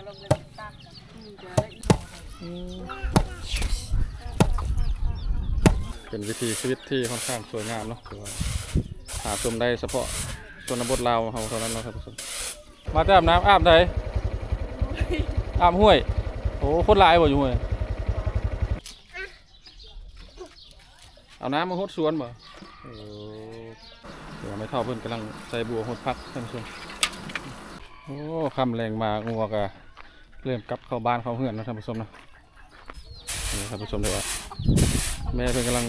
ก็ลงเลยตักเป็นวิธีชีวิตที่ค่อนข้างสวยงามเนาะถือว่าหาชมได้เฉพาะชนบทลาวเฮาเท่านั้นเนาะท่านผู้ชมมาแต่อาบน้ำอาบไหนอาบห้วยโอ้โคตรหลายบ่อยู่ห้วยเอาน้ำมาหดสวนบ่เดี๋ยวไม่เท่าเพิ่อนกำลังใส่บัวหดพักท่านผู้ชมโอ้คำแรงมางัวกะ เริ่มกลับเข้าบ้านเข้าเฮือนนะท่านผู้ชมนะนี่ท่านผู้ชมเดี๋ยวว่าแม่เพิ่นกำลัง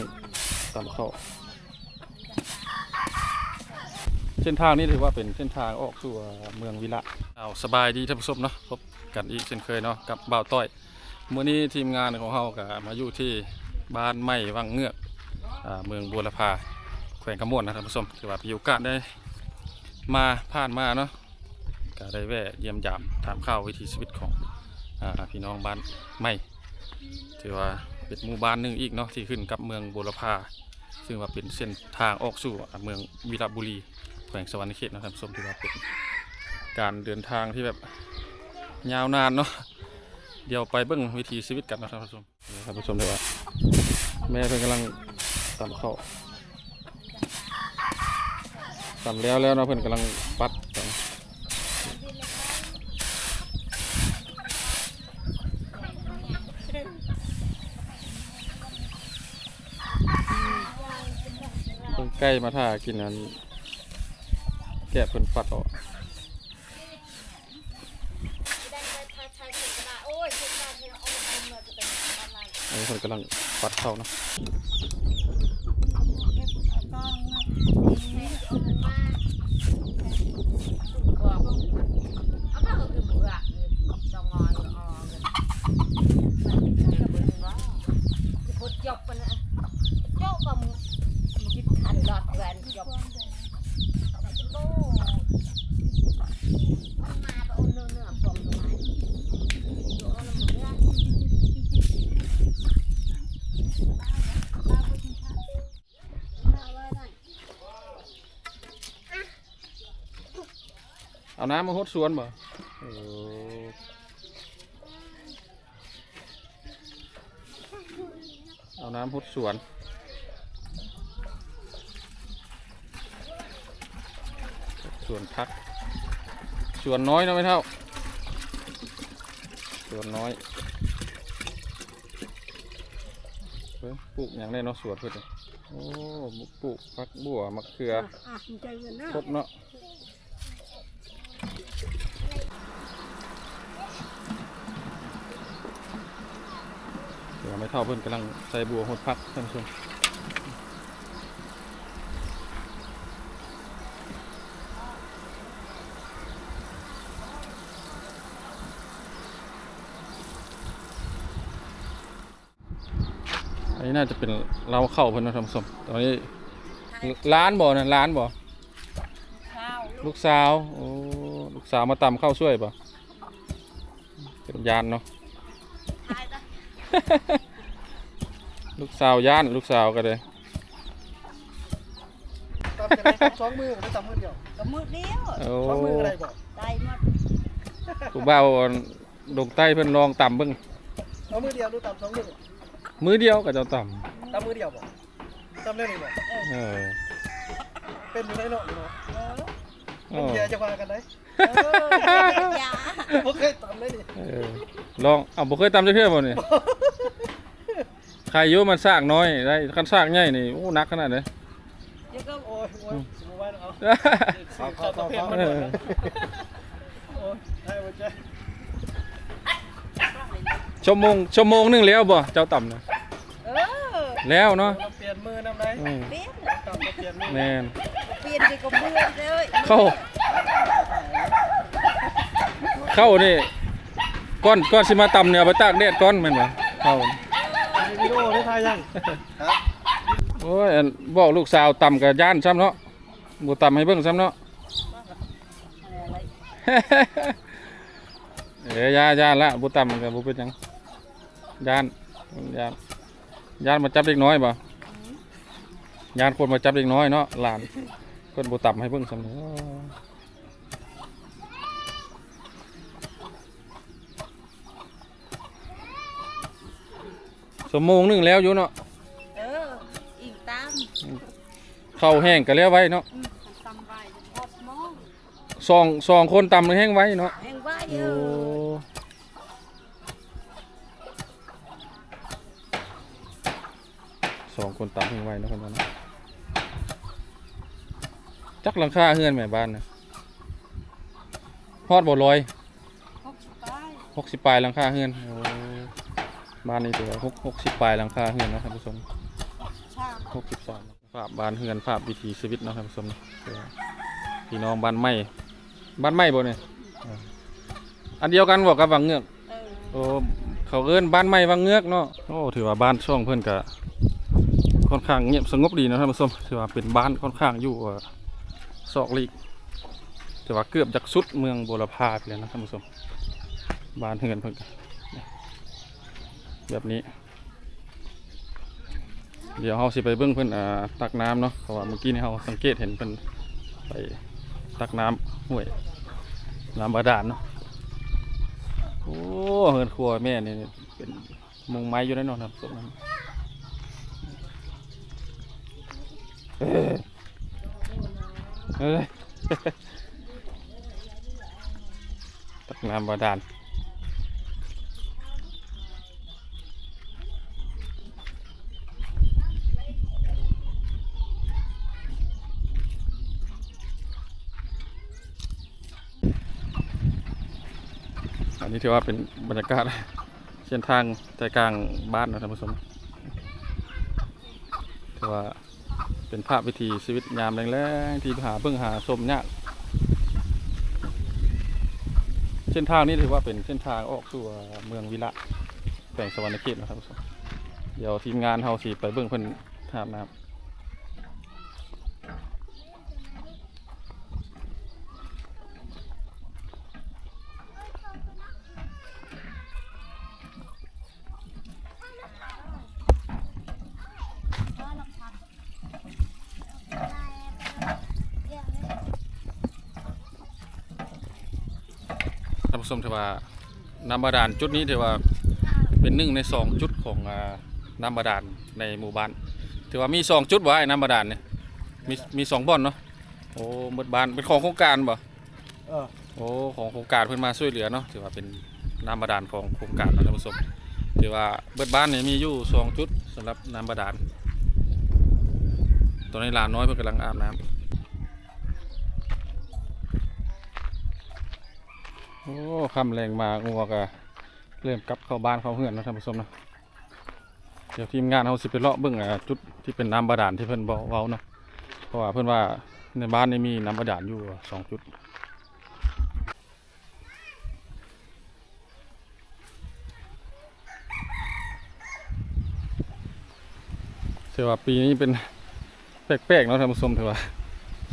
ตำข้าวเส้นทางนี้ถือว่าเป็นเส้นทางออกสู่เมืองวิระเอาสบายดีท่านผู้ชมเนาะพบกันอีกเช่นเคยเนาะกับบ่าวต้อยเมื้อนี้ทีมงานของเฮาก็มาอยู่ที่บ้านไม้วังเงือกเมืองบัวละพาแขวงกำมวนนะท่านผู้ชมถือว่ามีโอกาสได้มาผ่านมาเนาะ ก็ได้แวะเยี่ยมยามถามข่าววิถีชีวิตของอพี่น้องบ้านไม้ถือว่าเป็นหมู่บ้านนึงอีกเนาะที่ขึ้นกับเมืองบุรพาซึ่งว่าเป็นเส้นทางออกสู่เมืองวีระบุรีแขวงสวรรณเขตนะท่านผู้ชมถือว่าเป็นการเดินทางที่แบบยาวนานเนาะเดี๋ยวไปเบิ้งวิถีชีวิตกันนาะท่านผู้ชมนี่ท่านผู้ชมเลยว่าแม่เพิ่นกำลังตำข้าวตำแล้วแล้วเนาะเพิ่นกำลังปัดกันเพิ่ง ใกล้มาท่ากินนั้นแกะเพิ่นปัดออกโอ้ยเห็นการที่เราเอาไปเมื่อจะเป็นประมาณอันนี้เพิ่นกำลังปัดเข้าเนาะ เอามาก็คือเบื่อจองงอยออคือพดจบปะนะจบกับยิบขันหลอดแหวนจบโอ้มาไปอุ่นเนื้อเนื้อปลอมตรงไหนอยู่เอาน้ำเนื้อ เอาน้ำมาหดสวนบ่โอ้เอาน้ำหดสวนสวนพักสวนน้อยเนาะไม่เท่าสวนน้อยเฮ้ยปลูกอย่างได้เนาะสวนเพื่อนโอ้ปลูกพักบัวมะเขืออะใจเย็นนะครบเนาะ ดี๋ยวไม่เท่าเพิ่นกำลังใส่บัวหดพักท่านผู้ชมอันนี้น่าจะเป็นเราเข้าเพิ่นนะท่านผู้ชมตอนนี้ร้านบ่นะร้านบ่ข้าวลูกสาวโอ้ลูกสาวมาตำข้าวช่วยป่ะเป็นยานเนาะตายจ้ะ ลูกสาวย่านลูกสาวก็เลยตำจะได้ครับสองมือหรือตำมือเดียวกับมือเดียวโอ้สองมืออะไรบอกได้หมดลูกบ่าวดงใต้เพิ่นลองตำเบิ่งเอามือเดียวหรือตำสองมือมือเดียวก็จะตตำมือเดียวบอกตำได้หนึ่งบอกำเออเป็นอยู่ได้เนาะเนาะเออเอเป็นอเดียวจะพากันได้เออยาโอเคตำได้ดิเออลองเอาบ่เคยตำจักเทื่อบ่นี่ ใครอยู่มันซากน้อยได้คันซากใหญ่นี่โอ้หนักขนาดเลยเดี๋ยวก็โอ้ยโอ้ยสมมติว่าเอาเอเอาเข้าเพียงมันอหมดนะโอ้ยได้หมดใจชั่วโมงชั่วโมงหนึงแล้วบ่เจ้าต่ำนะเออแล้วเนาะเราเปลี่ยนมือน้ำได้อืมเปลี่ยนตำเราเปลี่ยนมือแม่นเปลี่ยนไปกับเบื่อเลยเข้าเข้านี่ก้อนก้อนสิมาตำเนี่ยเอาไปตากแดดก้อนแม่นบ่เข้ามี วิดีโอได้ทายังโอ้ยอันบอกลูกสาวต่ำกับย่านซ้ำเนาะบ่ต่ำให้เบิ่งซ้ำเนาะเอ้ยย่าย่านละบ่ต่ำกับบ่เป็นหยังย่านย่านย่านมาจับเด็กน้อยบ่ย่านคนมาจับเด็กน้อยเนาะหลานเพิ่นบ่ตำให้เบิ่งซ้ำเนาะ สมโมงหนึงแล้วอยู่เนาะเอออีกตามเข้าวแห้งก็แล้วไว้เนาะอืมมันตำไว้หกโมงสองสองคนตำแห้งไว้เนาะแห้งไว้เอโอ้อสองคนตำแห้งไว้เนาะคนนั้นเนาะจักหลังคาเฮือนแม่บ้านนะฮอดบ่ลอย หกสิบไปหกสิบปลายหลังคาเฮือนโอ้ บ้านนี้ถือว่าหกหกสิบปลายหลังคาเฮือนเนาะท่านผู้ชมชามหกสิบสามภาพบ้านเฮือนภาพวิถีชีวิตเนาะท่านผู้ชมเนาะเดี๋ยวพี่น้องบ้านไม้บ้านไม้บ่เนี่ยอ่าอันเดียวกันบอกกับวังเงือกเออโอ้เขาเอิ้นบ้านไม้วังเงือกเนาะโอ้ถือว่าบ้านช่องเพิ่นก็ค่อนข้างเงียบสงบดีเนาะท่านผู้ชมถือว่าเป็นบ้านค่อนข้างอยู่เอ่อซอกลีกถือว่าเกือบจากสุดเมืองโบราพาไปเลยนะท่านผู้ชมบ้านเฮือนเพิ่นก็ แบบนี้ เดี๋ยวเราสิไปเบิ่งเพิ่นอ่าตักน้ำเนาะเพราะว่าเมื่อกี้นี่เราสังเกตเห็นเพิ่นไปตักน้ำห้วยน้ำบาดาลเนาะโอ้เฮือนครัวแม่นี่เป็นมุงไม้อยู่แน่นอนครับตรงนั้นเอ้ยเอ้ยตักน้ำบาดาล นนี้ถือว่าเป็นบรรยากาศเส้นทางใจกลางบ้านนะท่านผู้ชมถือว่าเป็นภาพวิถีชีวิตยามแรงๆที่หาเพิ่งหาชมยากเส้นทางนี้ถือว่าเป็นเส้นทางออกสู่เมืองวิระแขวงสวรรณเขตนะครับผู้ชมเดี๋ยวทีมงานเฮาสิไปเบิ่งเพิ่นทาบน้ำท่านผู้ ชมถือว่าน้ำบาดาลจุดนี้ถือว่าเป็นหนึ่งในสองจุดของอ่าน้ำบาดาลในหมู่บ้านถือว่ามีสองจุดวะไอ้น้ำบาดาลเนี่ยมีมีสองบ่อนเนาะโอ้หมดบ้านเป็นของโครงการบ่เออโอ้ของโครงการเพิ่นมาช่วยเหลือเนาะถือว่าเป็นน้ำบาดาลของโครงการเนาะท่านผู้ชมถือว่าเบิดบ้านเนี่ยมีอยู่สองจุดสำหรับน้ำบาดาลตอนนี้หลานน้อยเพิ่นกำลังอาบน้ำ โอ้คำแรงมางัวกะเริ่มกลับเข้าบ้านเข้าเฮือนนะท่านผู้ชมนะเดี๋ยวทีมงานเขาสิไปเลาะเบิ่งอ่าจุดที่เป็นน้ำบาดาลที่เพิ่นบอกเว้าเนาะเพราะว่าเพิ่นว่าในบ้านนี่มีน้ำบาดาลอยู่สองจุดถือว่าปีนี้เป็นแปลกๆเนาะท่านผู้ชมถือว่า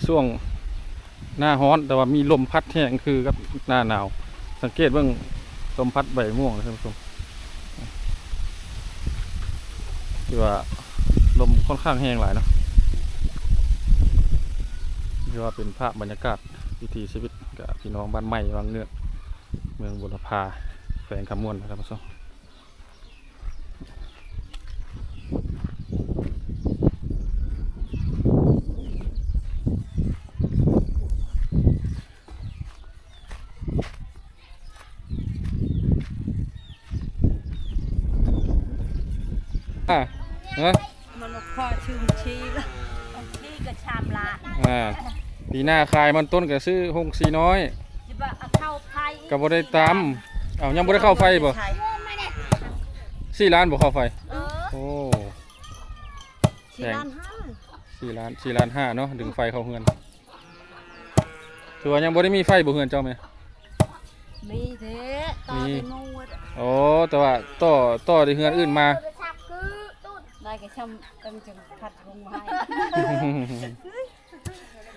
ช่วง หน้าร้อนแต่ว่ามีลมพัดแห้งคือกับหน้าหนาว สังเกตเบื้องลมพัดใบม่วงนะท่านผู้ชมถือว่าลมค่อนข้างแห้งหลายเนาะถือว่าเป็นภาพบรรยากาศวิถีชีวิตกับพี่น้องบ้านใหม่วังเงือเมืองบุรพาแขวงคำมวนนะครับท่านผู้ชม อะนะมันมาพ่อชื่อชีแล้วนี่ก็ชามละอ่าปีหน้าขายมันต้นก็ซื้อหงสีน้อยจะว่าเอาเข้าไฟก็บ่ได้ตามเอายังบ่ได้เข้าไฟบ่ใช่สี่ล้านบ่เข้าไฟเออโอ้สี่ล้านห้าสี่ล้านสี่ล้านห้าเนาะดึงไฟเข้าเฮือนถือว่ายังบ่ได้มีไฟบ่เฮือนเจ้าไหมมีเด้ต่อมีไปมูดโอ้แต่ว่าต่อต่อที่เฮือนอื่นมา ได้ก็ช่ำกันจังพัดลงมาให้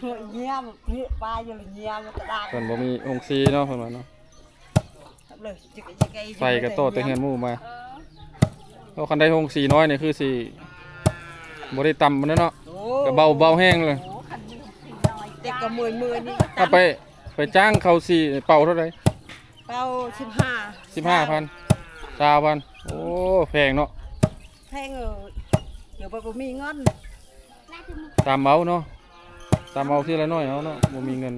หัวเงียบเงียบปลาอยู่เลยเงียบมันกระดาษเพิ่นบ่มีหงสีเนาะเพิ่นว่าเนาะเลยจิกจิกไอ้ไฟก็ต่อแต่เฮือนหมู่มาแล้วคันได้หงสีน้อยนี่คือสิบ่ได้ต่ำปานนั้นเนาะก็เบาเบาแห้งเลยเด็กก็มือมือนี่ถ้าไปไปจ้างเขาสี่เป่าเท่าไหร่เป้าสิบห้าสิบห้าพันสามพันโอ้แพงเนาะแพงเออเดี๋ยวไปบ่มีเงินตามเอาเนาะตามเอาทีละน้อยเอาเนาะบ่มีเงิน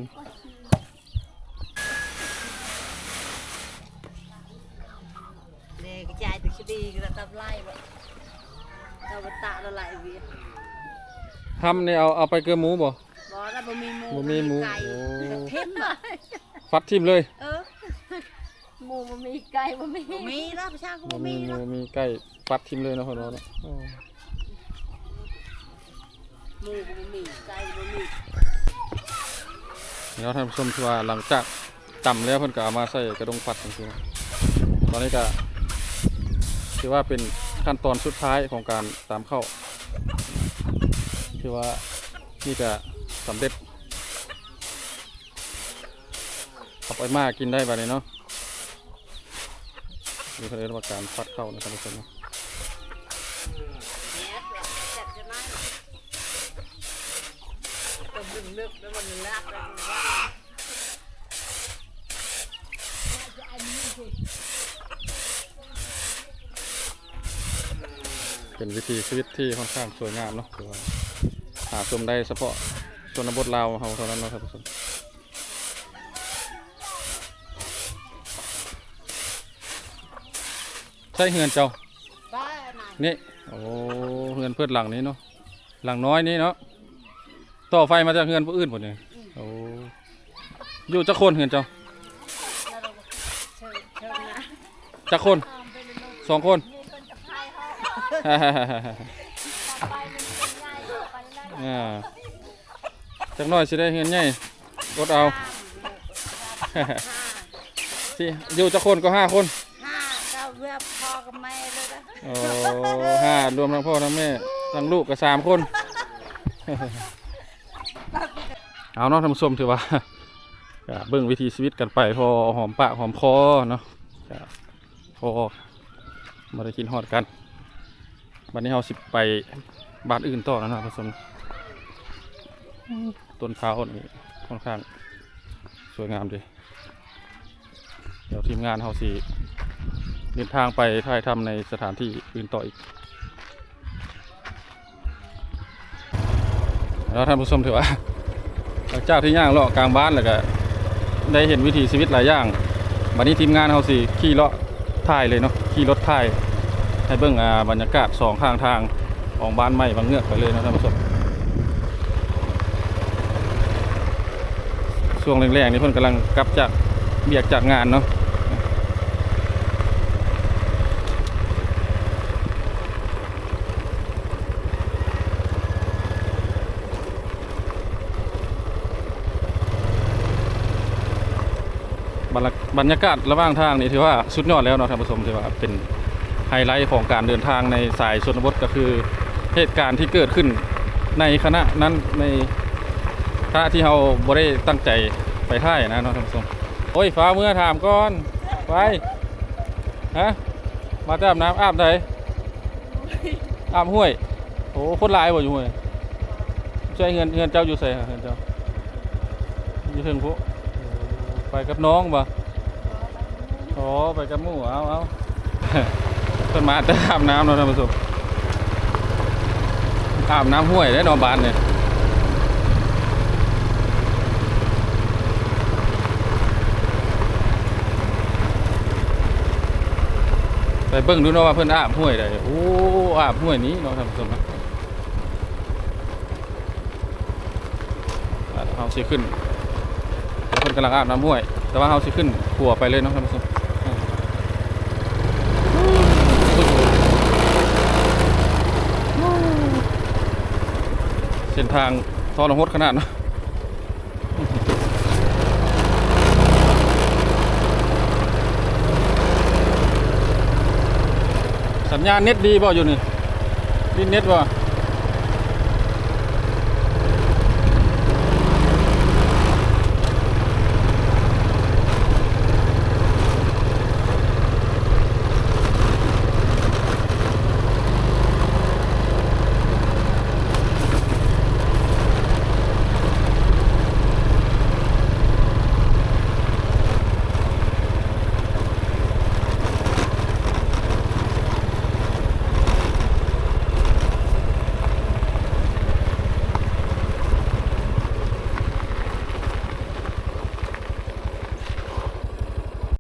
เด็กจ่ายตัวคดีก็ตับไล่บ่เราไปตะละลายเวียทำนี่เอาเอาไปเกลือหมูบ่บ่ได้บ่มีหมูบ่มีหมูไก่โอ้เข็มอะฟัดทิมเลยเออหมูบ่มีไก่บ่มีบ่มีแล้วประชาก็บ่บ่มีมีหมูแล้วมีไก่ฟัดทิมเลยเนาะพ่อเนาะโอ้ หมูก็บ่มีไก่ก็บ่มีเดี๋ยวท่านผู้ชมที่ว่าหลังจากตำแล้วเพิ่นก็เอามาใส่กระดงฟัดจังซี่นะตอนนี้ก็ถือว่าเป็นขั้นตอนสุดท้ายของการตามเข้าที่ว่านี่ก็สำเร็จเอาไปมากินได้บัดนี้เนาะนี่เขาเรียกว่าการฟัดเข้านะท่านผู้ชมนะ แหน่เจ็บจะไหน ลึกแล้วมันลกแล้วมันว่าเป็นวิธีชีวิตที่ค่อนข้างสวยงามเนาะถือว่าหาชมได้เฉพาะชนบทลาวเราเท่านั้นเนาะท่านผู้ชมใช่เฮือนเจ้านนี่ โอ้ เฮือนเพื่อนหลังนี้เนาะ หลังน้อยนี้เนาะ ต่อไฟมาจากเฮือนผู้อื่นหมดเลยโอ้อยู่จักคนเฮือนเจ้าแล้วเราก็เชิญเชิญนะจักคนสองคนมีคนจะพายเขาต่อไปมันเป็นง่ายต่อไปนั่นอ่าจักหน่อยสิได้เฮือนใหญ่รถเอาที่อยู่จักคนก็ห้าคนห้าเก้าเวียพ่อกับแม่เลยนะโอ้ห้ารวมทั้งพ่อทั้งแม่ทั้งลูกก็สามคน เอาเนาะท่านผู้ชมถือว่าเบิ่งวิธีชีวิตกันไปพอหอมปากหอมคอเนาะพอมาได้กินฮอดกันวันนี้เราสิไปบ้านอื่นต่อแล้วนะท่านผู้ชมต้นข้าวนี่ค่อนข้างสวยงามดีเดี๋ยวทีมงานเราสิเดินทางไปถ่ายทำในสถานที่อื่นต่ออีกแล้วท่านผู้ชมถือว่า หลังจากที่ย่างเลาะกลางบ้านแล้วก็ได้เห็นวิถีชีวิตหลายอย่างวันนี้ทีมงานเขาสิขี่เลาะถ่ายเลยเนาะขี่รถถ่ายให้เบิ่งอาบรรยากาศสองข้างทางของบ้านใหม่บางเงือกไปเลยนะท่านผู้ชมช่วงแรกๆนี่เพิ่นกำลังกลับจากเบียกจากงานเนาะ บรรยากบรรยากาศระหว่างทางนี่ถือว่าสุดยอดแล้วเนาะท่านผู้ชมถือว่าเป็นไฮไลท์ของการเดินทางในสายชนบทก็คือเหตุการณ์ที่เกิดขึ้นในคณะนั้นในคณะที่เราบ่ได้ตั้งใจไปท่ายนะท่านผู้ชมโอ้ยฟ้าเมื่อถามก่อนไปฮะมาแต่อาบน้ำอาบไหนอาบห้วยโอ้โคนหลายบ่อยู่ห้วยใช่เงินเงินเจ้าอยู่ใส่เงินเจ้าอยู่ถึงพวก ไปกับน้องบ่โอ้ไปกับหมู่เอาเอาเพิ่นมาแต่อาบน้ำเนาะท่านผู้ชมอาบน้ำห้วยได้นอนบานเนี่ยไปเบิ่งดูเนาะว่าเพิ่อนอาบห้วยได้โอ้อาบห้วยนี้เนาะท่านผู้ชมนะอะเฮาสิขึ้น เพิ่นกำลังอาบน้ำห้วย แต่ว่าเฮาสิขึ้นขัวไปเลยเนาะท่านผู้ชมเส้นทางทอรหดขนาดนะสัญญาณเน็ตดีบ่อยู่นี่นี่เน็ตบ่